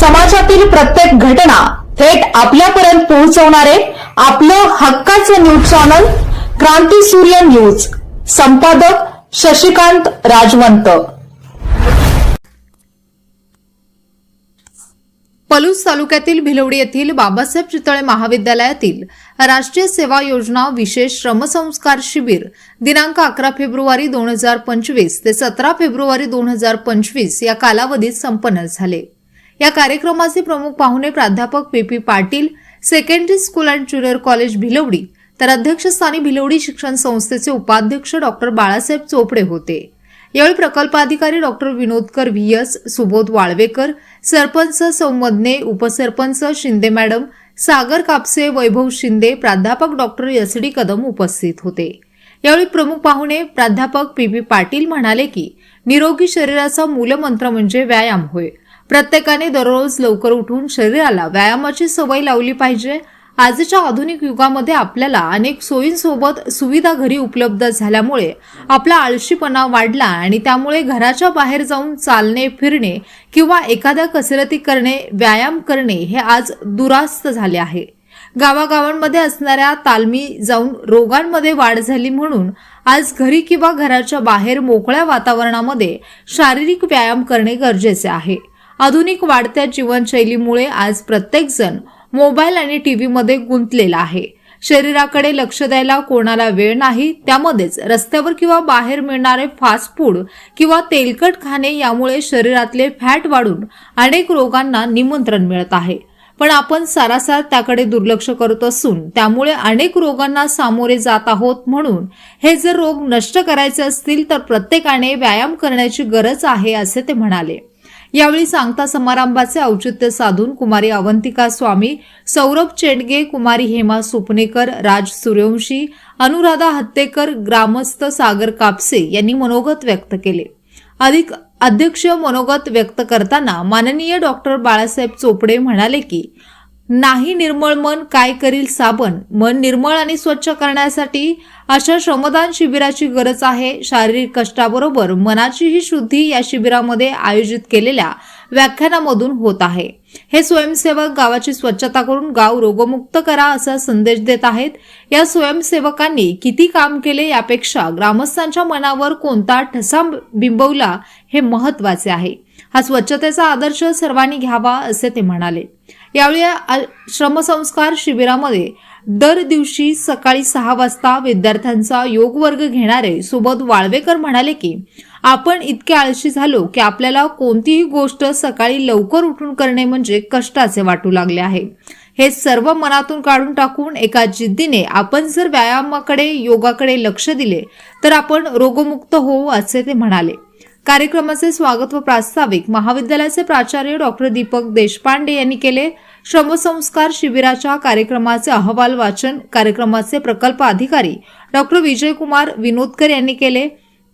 समाजातील प्रत्येक घटना थेट आपल्यापर्यंत पोहोचवणारे आपलं हक्काचं न्यूज चॅनल क्रांती सूर्य न्यूज. संपादक शशिकांत राजवंत. पलूस तालुक्यातील भिलवडी येथील बाबासाहेब चितळे महाविद्यालयातील राष्ट्रीय सेवा योजना विशेष श्रमसंस्कार शिबिर दिनांक अकरा फेब्रुवारी दोन हजार पंचवीस ते सतरा फेब्रुवारी दोन हजार पंचवीस या कालावधीत संपन्न झाले. या कार्यक्रमाचे प्रमुख पाहुणे प्राध्यापक P P Patil secondary school and junior college Bhilwadi तर अध्यक्षस्थानी भिलवडी शिक्षण संस्थेचे उपाध्यक्ष डॉक्टर बाळासाहेब चोपडे होते. यावेळी प्रकल्पाधिकारी doctor Vinodkar V S Subodh Walvekar sarpanch सौमदने उपसरपंच शिंदे मॅडम सागर कापसे वैभव शिंदे प्राध्यापक डॉक्टर एस डी कदम उपस्थित होते. यावेळी प्रमुख पाहुणे प्राध्यापक पी पी पाटील म्हणाले की निरोगी शरीराचा मूलमंत्र म्हणजे व्यायाम होय. प्रत्येकाने दररोज लवकर उठून शरीराला व्यायामाची सवय लावली पाहिजे. आजच्या आधुनिक युगामध्ये आपल्याला अनेक सोयींसोबत सुविधा घरी उपलब्ध झाल्यामुळे आपला आळशीपणा वाढला आणि त्यामुळे घराच्या बाहेर जाऊन चालणे फिरणे किंवा एखाद्या कसरती करणे व्यायाम करणे हे आज दुरास्त झाले आहे. गावागावांमध्ये असणाऱ्या तालमी जाऊन रोगांमध्ये वाढ झाली म्हणून आज घरी किंवा घराच्या बाहेर मोकळ्या वातावरणामध्ये शारीरिक व्यायाम करणे गरजेचे आहे. आधुनिक वाढत्या जीवनशैलीमुळे आज प्रत्येकजण मोबाईल आणि टीव्हीमध्ये गुंतलेला आहे. शरीराकडे लक्ष द्यायला कोणाला वेळ नाही त्यामध्येच रस्त्यावर किंवा बाहेर मिळणारे फास्ट फूड किंवा तेलकट खाणे यामुळे शरीरातले फॅट वाढून अनेक रोगांना निमंत्रण मिळत आहे. पण आपण सारासार त्याकडे दुर्लक्ष करत असून त्यामुळे अनेक रोगांना सामोरे जात आहोत म्हणून हे जर रोग नष्ट करायचे असतील तर प्रत्येकाने व्यायाम करण्याची गरज आहे असे ते म्हणाले. यावेळी सांगता समारंभाचे औचित्य साधून कुमारी अवंतिका स्वामी सौरभ चेंडगे कुमारी हेमा सुपनेकर राज सूर्यवंशी अनुराधा हत्तेकर ग्रामस्थ सागर कापसे यांनी मनोगत व्यक्त केले. अधिक अध्यक्ष मनोगत व्यक्त करताना माननीय डॉक्टर बाळासाहेब चोपडे म्हणाले की नाही निर्मळ मन काय करील साबण? मन निर्मळ आणि स्वच्छ करण्यासाठी अशा श्रमदान शिबिराची गरज आहे. शारीरिक कष्टाबरोबर मनाचीही शुद्धी या शिबिरामध्ये आयोजित केलेल्या व्याख्यानामधून होत आहे. हे स्वयंसेवक गावाची स्वच्छता करून गाव रोगमुक्त करा असा संदेश देत आहेत. या स्वयंसेवकांनी किती काम केले यापेक्षा ग्रामस्थांच्या मनावर कोणता ठसा बिंबवला हे महत्त्वाचे आहे. हा स्वच्छतेचा आदर्श सर्वांनी घ्यावा असे ते म्हणाले. यावेळी आ- श्रमसंस्कार शिबिरामध्ये दर दिवशी सकाळी सहा वाजता विद्यार्थ्यांचा योग वर्ग घेणारे सुबोध वाळवेकर म्हणाले की आपण इतके आळशी झालो की आपल्याला कोणतीही गोष्ट सकाळी लवकर उठून करणे म्हणजे कष्टाचे वाटू लागले आहे. हे सर्व मनातून काढून टाकून एका जिद्दीने आपण जर व्यायामाकडे योगाकडे लक्ष दिले तर आपण रोगमुक्त होऊ असे ते म्हणाले. कार्यक्रमाचे स्वागत व प्रास्ताविक महाविद्यालयाचे प्राचार्य डॉक्टर दीपक देशपांडे यांनी केले. श्रमसंस्कार शिबिराच्या कार्यक्रमाचे अहवाल वाचन कार्यक्रमाचे प्रकल्प अधिकारी डॉक्टर विजयकुमार विनोदकर यांनी केले.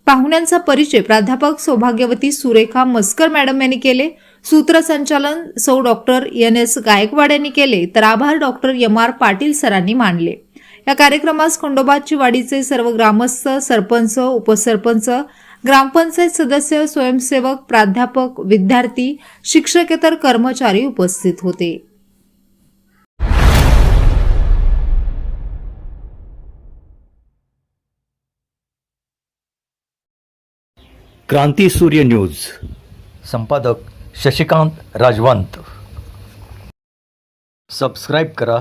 पाहुण्यांचा परिचय प्राध्यापक सौभाग्यवती सुरेखा मस्कर मॅडम यांनी केले. सूत्रसंचालन सौ डॉक्टर एन एस गायकवाड यांनी केले. तर आभार डॉक्टर एम आर पाटील सरांनी मानले. या कार्यक्रमास खंडोबाची वाडीचे सर्व ग्रामस्थ सरपंच उपसरपंच ग्रामपंचायत सदस्य स्वयंसेवक प्राध्यापक विद्यार्थी शिक्षकेतर कर्मचारी उपस्थित होते. क्रांती सूर्य न्यूज. संपादक शशिकांत राजवंत. सबस्क्राईब करा.